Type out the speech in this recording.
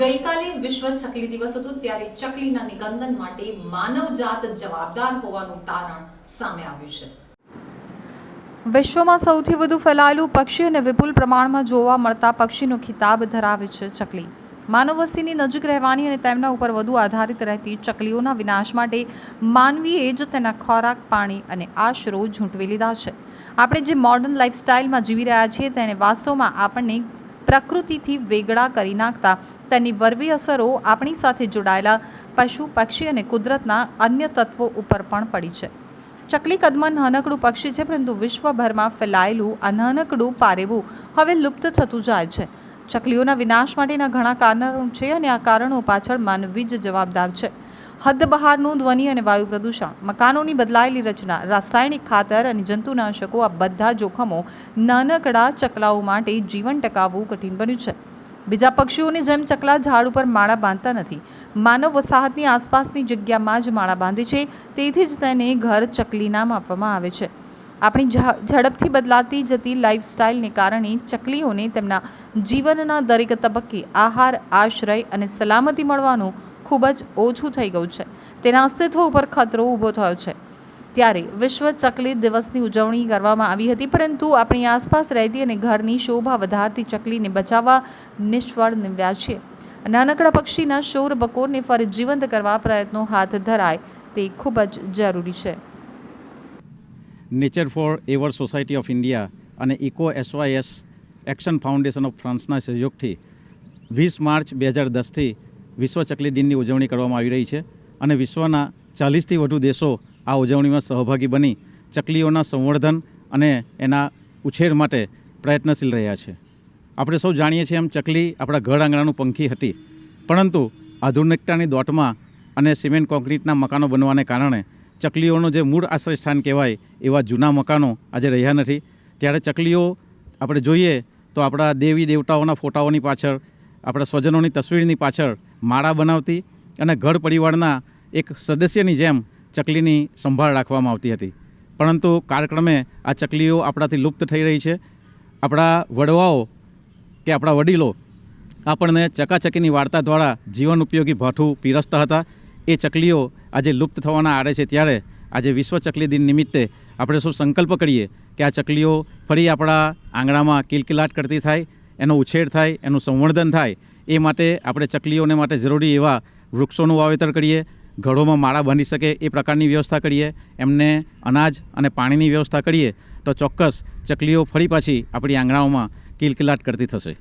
વિશ્વ ચકલી દિવસ હતો ત્યારે ચકલીના નિકંદન માટે માનવજાત જવાબદાર હોવાનું તારણ સામે આવ્યું છે. વિશ્વમાં સૌથી વધુ ફેલાયેલું પક્ષી અને વિપુલ પ્રમાણમાં જોવા મળતા પક્ષીનો ખિતાબ ધરાવે છે ચકલી. માનવ વસ્તીની નજીક રહેવાની અને તેમના ઉપર વધુ આધારિત રહેતી ચકલીઓના વિનાશ માટે માનવીએ જ તેના ખોરાક, પાણી અને આશરો ઝૂંટવી લીધા છે. આપણે જે મોડર્ન લાઇફસ્ટાઇલમાં જીવી રહ્યા છીએ, તેને વાસ્તવમાં આપણને પ્રકૃતિથી વેગળા કરી નાખતા. તેની વરવી અસરો આપણી સાથે જોડાયેલા પશુ, પક્ષી અને કુદરતના અન્ય તત્વો ઉપર પણ પડી છે. ચકલી કદમાં નાનકડું પક્ષી છે, પરંતુ વિશ્વભરમાં ફેલાયેલું આ નાનકડું પારેવું હવે લુપ્ત થતું જાય છે. ચકલીઓના વિનાશ માટેના ઘણા કારણો છે અને આ કારણો પાછળ માનવી જ જવાબદાર છે. હદ બહારનું ધ્વનિ અને વાયુ પ્રદૂષણ, મકાનોની બદલાયેલી રચના, રાસાયણિક ખાતર અને જંતુનાશકો, આ બધા જોખમો નાનકડા ચકલાઓ માટે જીવન ટકાવવું કઠિન બન્યું છે. બીજા પક્ષીઓની જેમ ચકલા ઝાડ ઉપર માળા બાંધતા નથી. માનવ વસાહતની આસપાસની જગ્યામાં જ માળા બાંધે છે. તેથી જ તેને ઘર ચકલી નામ આપવામાં આવે છે. આપણી ઝડપથી બદલાતી જતી લાઈફસ્ટાઈલને કારણે ચકલીઓને તેમના જીવનના દરેક તબક્કે આહાર, આશ્રય અને સલામતી મળવાનું ખૂબ જ ઓછું થઈ ગયું છે. તેના અસ્તિત્વ ઉપર ખતરો ઊભો થયો છે. ત્યારે વિશ્વ ચકલી દિવસની ઉજવણી કરવામાં આવી હતી, પરંતુ આપણી આસપાસ રહેતી અને ઘરની શોભા વધારતી ચકલીને બચાવવા નિષ્ફળ નીવડ્યા છે નાનકડા પક્ષીના શોર બકોરને ફરી જીવંત કરવા પ્રયત્નો હાથ ધરાય તે ખૂબ જ જરૂરી છે. Nature for ever society of India અને eco SYS action foundation of ફ્રાન્સના સહયોગથી વીસ માર્ચ બે હજાર દસથી વિશ્વ ચકલી દિનની ઉજવણી કરવામાં આવી રહી છે અને વિશ્વના ચાલીસથી વધુ દેશો આ ઉજવણીમાં સહભાગી બની ચકલીઓના સંવર્ધન અને એના ઉછેર માટે પ્રયત્નશીલ રહ્યા છે. આપણે સૌ જાણીએ છીએ એમ ચકલી આપણા ઘર આંગણાનું પંખી હતી. પરંતુ આધુનિકતાની દોટમાં અને સિમેન્ટ કોન્ક્રીટના મકાનો બનવાને કારણે ચકલીઓનું જે મૂળ આશ્રય સ્થાન કહેવાય એવા જૂના મકાનો આજે રહ્યા નથી. ત્યારે ચકલીઓ આપણે જોઈએ તો આપણા દેવી દેવતાઓના ફોટાઓની પાછળ, આપણા સ્વજનોની તસવીરની પાછળ માળા બનાવતી અને ઘર પરિવારના એક સદસ્યની જેમ ચકલીની સંભાળ રાખવામાં આવતી હતી. પરંતુ કાળક્રમે આ ચકલીઓ આપણાથી લુપ્ત થઈ રહી છે. આપણા વડવાઓ કે આપણા વડીલો આપણને ચકાચકીની વાર્તા દ્વારા જીવન ઉપયોગી ભાઠું પીરસતા હતા. એ ચકલીઓ આજે લુપ્ત થવાના આરે છે. ત્યારે આજે વિશ્વ ચકલી દિન નિમિત્તે આપણે શું સંકલ્પ કરીએ કે આ ચકલીઓ ફરી આપણા આંગણામાં કિલકિલાટ કરતી થાય, એનો ઉછેર થાય, એનું સંવર્ધન થાય એ માટે આપણે ચકલીઓને માટે જરૂરી એવા વૃક્ષોનું વાવેતર કરીએ, ઘરોમાં માળા બની શકે એ પ્રકારની વ્યવસ્થા કરીએ, એમને અનાજ અને પાણીની વ્યવસ્થા કરીએ, તો ચોક્કસ ચકલીઓ ફરી પાછી આપણી આંગણાઓમાં કિલકિલાટ કરતી થશે.